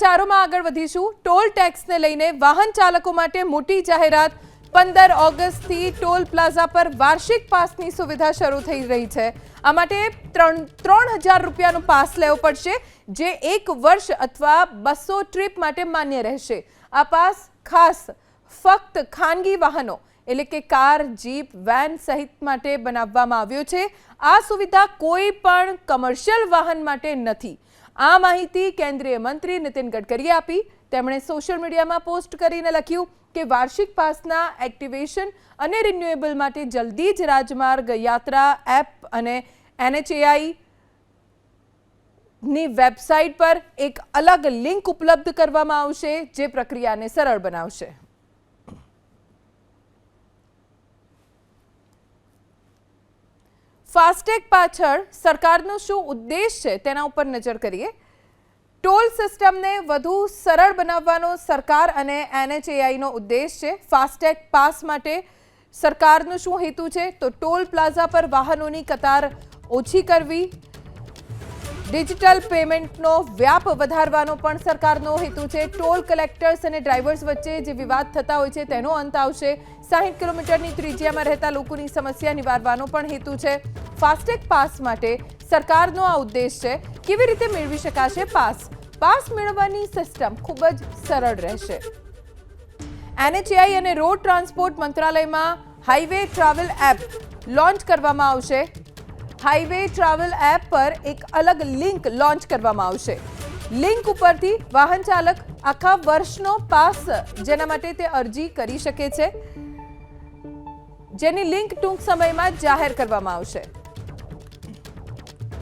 સમાચારોમાં આગળ વધીશું. ટોલ ટેક્સને લઈને વાહન ચાલકો માટે મોટી જાહેરાત. પંદર ઓગસ્ટથી ટોલ પ્લાઝા પર વાર્ષિક પાસની સુવિધા શરૂ થઈ રહી છે. આ માટે ત્રણ ત્રણ હજાર રૂપિયાનો પાસ લેવો પડશે, જે એક વર્ષ અથવા બસો ટ્રીપ માટે માન્ય રહેશે. આ પાસ ખાસ ફક્ત ખાનગી વાહનો, એટલે કે કાર, જીપ, વેન સહિત માટે બનાવવામાં આવ્યો છે. આ સુવિધા કોઈ પણ કમર્શિયલ વાહન માટે નથી. આ માહિતી કેન્દ્રીય મંત્રી નીતિન ગડકરીએ આપી. તેમણે સોશિયલ મીડિયામાં પોસ્ટ કરીને લખ્યું કે વાર્ષિક પાસના એક્ટિવેશન અને રિન્યુએબલ માટે જલ્દી જ રાજમાર્ગ યાત્રા એપ અને એનએચએઆઈ ની વેબસાઇટ પર એક અલગ લિંક ઉપલબ્ધ કરવામાં આવશે જે પ્રક્રિયાને સરળ બનાવશે. ફાસ્ટેગ પાછળ સરકારનો શું ઉદ્દેશ છે તેના ઉપર નજર કરીએ. ટોલ સિસ્ટમને વધુ સરળ બનાવવાનો સરકાર અને એનએચએઆઈનો ઉદ્દેશ છે. ફાસ્ટેગ પાસ માટે સરકારનો શું હેતુ છે? તો ટોલ પ્લાઝા પર વાહનોની કતાર ઓછી કરવી. ડિજિટલ પેમેન્ટનો વ્યાપ વધારવાનો પણ સરકારનો હેતુ છે. ટોલ કલેક્ટર્સ અને ડ્રાઈવર્સ વચ્ચે જે વિવાદ થતા હોય છે તેનો અંત આવશે. સાહીઠ કિલોમીટરની ત્રિજ્યામાં રહેતા લોકોની સમસ્યા નિવારવાનો પણ હેતુ છે. ફાસ્ટેગ પાસ માટે સરકારનો આ ઉદ્દેશ છે. કેવી રીતે મેળવી શકાશે પાસ? પાસ મેળવવાની સિસ્ટમ ખૂબ જ સરળ રહેશે. એનએચએઆઈ અને રોડ ટ્રાન્સપોર્ટ મંત્રાલયમાં હાઈવે ટ્રાવેલ એપ લોન્ચ કરવામાં આવશે. હાઈવે ટ્રાવેલ એપ પર એક અલગ લિંક લોન્ચ કરવામાં આવશે. લિંક ઉપરથી વાહન ચાલક આખા વર્ષનો પાસ જેના માટે તે અરજી કરી શકે છે. જેની લિંક ટૂંક સમયમાં જાહેર કરવામાં આવશે.